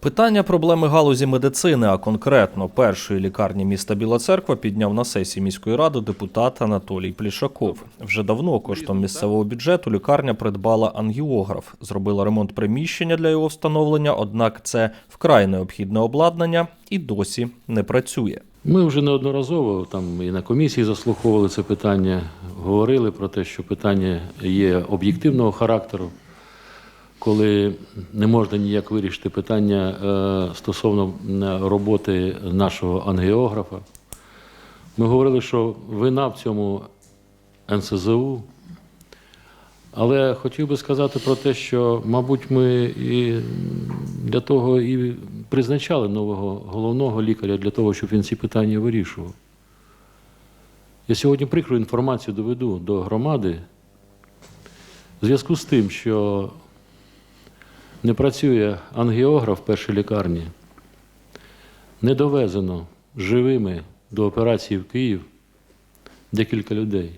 Питання проблеми галузі медицини, а конкретно першої лікарні міста Біла Церква, підняв на сесії міської ради депутат Анатолій Плішаков. Вже давно коштом місцевого бюджету лікарня придбала ангіограф, зробила ремонт приміщення для його встановлення. Однак це вкрай необхідне обладнання і досі не працює. Ми вже неодноразово там і на комісії заслуховували це питання, говорили про те, що питання є об'єктивного характеру, коли не можна ніяк вирішити питання е, стосовно роботи нашого ангіографа. Ми говорили, що вина в цьому НСЗУ. Але хотів би сказати про те, що, мабуть, ми і для того і призначали нового головного лікаря для того, щоб він ці питання вирішував. Я сьогодні прикру інформацію доведу до громади в зв'язку з тим, що не працює ангіограф в першій лікарні, не довезено живими до операції в Київ декілька людей.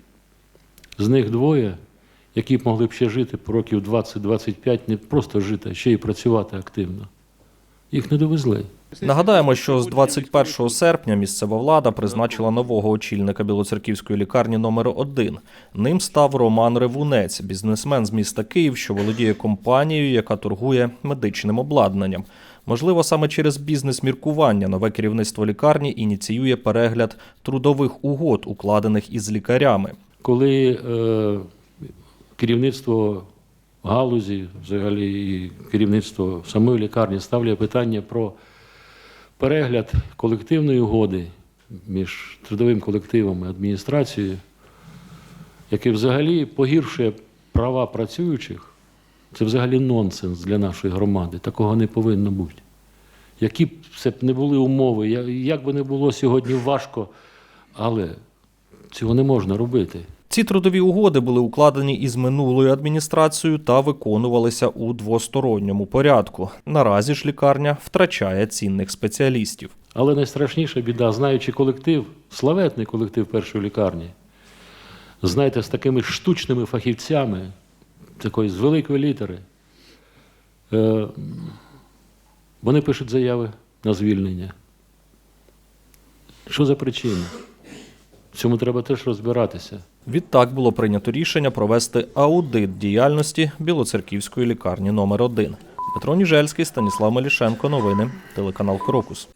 З них двоє, які б могли б ще жити років 20-25, не просто жити, а ще й працювати активно. Їх не довезли. Нагадаємо, що з 21 серпня місцева влада призначила нового очільника Білоцерківської лікарні номер 1 Ним став Роман Ревунець, бізнесмен з міста Київ, що володіє компанією, яка торгує медичним обладнанням. Можливо, саме через бізнес-міркування нове керівництво лікарні ініціює перегляд трудових угод, укладених із лікарями. Коли е, керівництво галузі, взагалі і керівництво самої лікарні ставлять питання про перегляд колективної угоди між трудовим колективом і адміністрацією, яке взагалі погіршує права працюючих, це взагалі нонсенс для нашої громади. Такого не повинно бути. Які б це б не були умови, як би не було сьогодні важко, але цього не можна робити. Ці трудові угоди були укладені із минулою адміністрацією та виконувалися у двосторонньому порядку. Наразі ж лікарня втрачає цінних спеціалістів. Але найстрашніша біда, знаючи колектив, славетний колектив першої лікарні, знаєте, з такими штучними фахівцями, такої з великої літери, е, вони пишуть заяви на звільнення. Що за причина? Цьому треба теж розбиратися. Відтак було прийнято рішення провести аудит діяльності Білоцерківської лікарні номер 1 Петро Ніжельський, Станіслав Малішенко, Новини. Телеканал Крокус.